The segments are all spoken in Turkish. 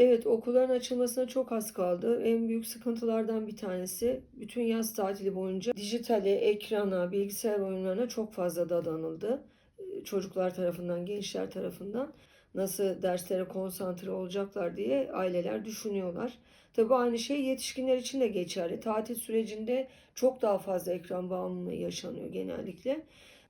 Evet, okulların açılmasına çok az kaldı. En büyük sıkıntılardan bir tanesi bütün yaz tatili boyunca dijitale, ekrana, bilgisayar oyunlarına çok fazla dadanıldı. Çocuklar tarafından, gençler tarafından nasıl derslere konsantre olacaklar diye aileler düşünüyorlar. Tabii aynı şey yetişkinler için de geçerli. Tatil sürecinde çok daha fazla ekran bağımlılığı yaşanıyor genellikle.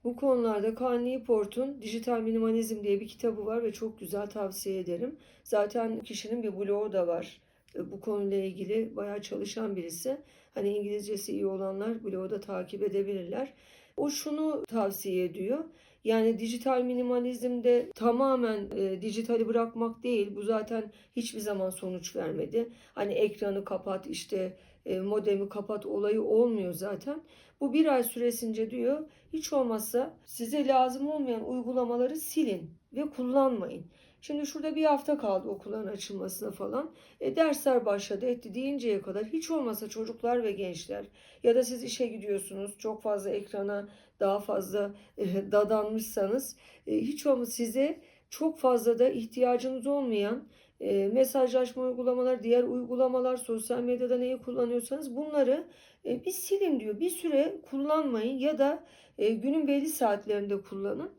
Bu konularda Kaan Newport'un Dijital Minimalizm diye bir kitabı var ve çok güzel tavsiye ederim. Zaten kişinin bir blogu da var. E, Bu konuyla ilgili bayağı çalışan birisi. Hani İngilizcesi iyi olanlar blogu da takip edebilirler. O şunu tavsiye ediyor. Yani dijital minimalizmde tamamen e, dijitali bırakmak değil. Bu zaten hiçbir zaman sonuç vermedi. Hani ekranı kapat işte e, modemi kapat olayı olmuyor zaten. Bu bir ay süresince diyor hiç olmazsa size lazım olmayan uygulamaları silin ve kullanmayın. Şimdi şurada bir hafta kaldı okulların açılmasına falan. E, dersler başladı etti deyinceye kadar hiç olmazsa çocuklar ve gençler ya da siz işe gidiyorsunuz çok fazla ekrana daha fazla e, dadanmışsanız e, hiç olmazsa size çok fazla da ihtiyacınız olmayan e, mesajlaşma uygulamalar, diğer uygulamalar, sosyal medyada neyi kullanıyorsanız bunları e, bir silin diyor. Bir süre kullanmayın ya da e, günün belli saatlerinde kullanın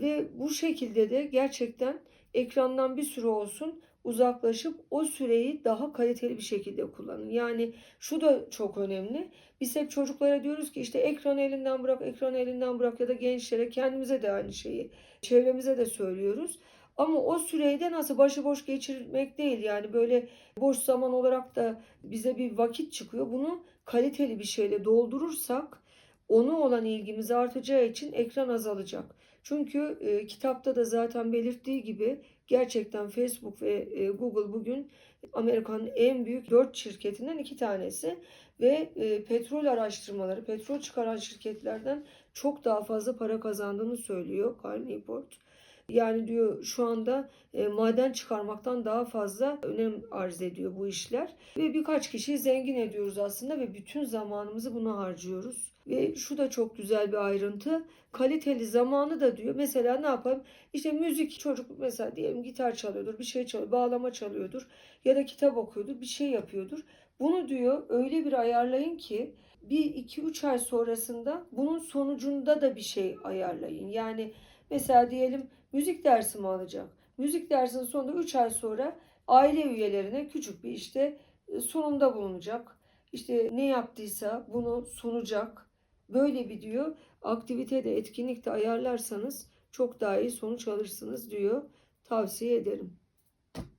ve bu şekilde de gerçekten ekrandan bir süre olsun uzaklaşıp o süreyi daha kaliteli bir şekilde kullanın. Yani şu da çok önemli. Biz hep çocuklara diyoruz ki işte ekranı elinden bırak, ekranı elinden bırak ya da gençlere kendimize de aynı şeyi, çevremize de söylüyoruz. Ama o süreyi de nasıl başıboş geçirmek değil yani böyle boş zaman olarak da bize bir vakit çıkıyor. Bunu kaliteli bir şeyle doldurursak ona olan ilgimiz artacağı için ekran azalacak. Çünkü e, kitapta da zaten belirttiği gibi gerçekten Facebook ve e, Google bugün Amerika'nın en büyük dört şirketinden iki tanesi ve e, petrol araştırmaları, petrol çıkaran şirketlerden çok daha fazla para kazandığını söylüyor Carl Newport. Yani diyor şu anda e, maden çıkarmaktan daha fazla önem arz ediyor bu işler. Ve birkaç kişiyi zengin ediyoruz aslında ve bütün zamanımızı buna harcıyoruz. Ve şu da çok güzel bir ayrıntı. Kaliteli zamanı da diyor. Mesela ne yapalım? İşte müzik çocuk mesela diyelim gitar çalıyordur, bir şey çalıyor, bağlama çalıyordur ya da kitap okuyordur, bir şey yapıyordur. Bunu diyor öyle bir ayarlayın ki bir iki üç ay sonrasında bunun sonucunda da bir şey ayarlayın. Yani mesela diyelim müzik dersi mi alacak? Müzik dersinin sonunda 3 ay sonra aile üyelerine küçük bir işte e, sunumda bulunacak. İşte ne yaptıysa bunu sunacak. Böyle bir diyor aktivite de etkinlik de ayarlarsanız çok daha iyi sonuç alırsınız diyor. Tavsiye ederim.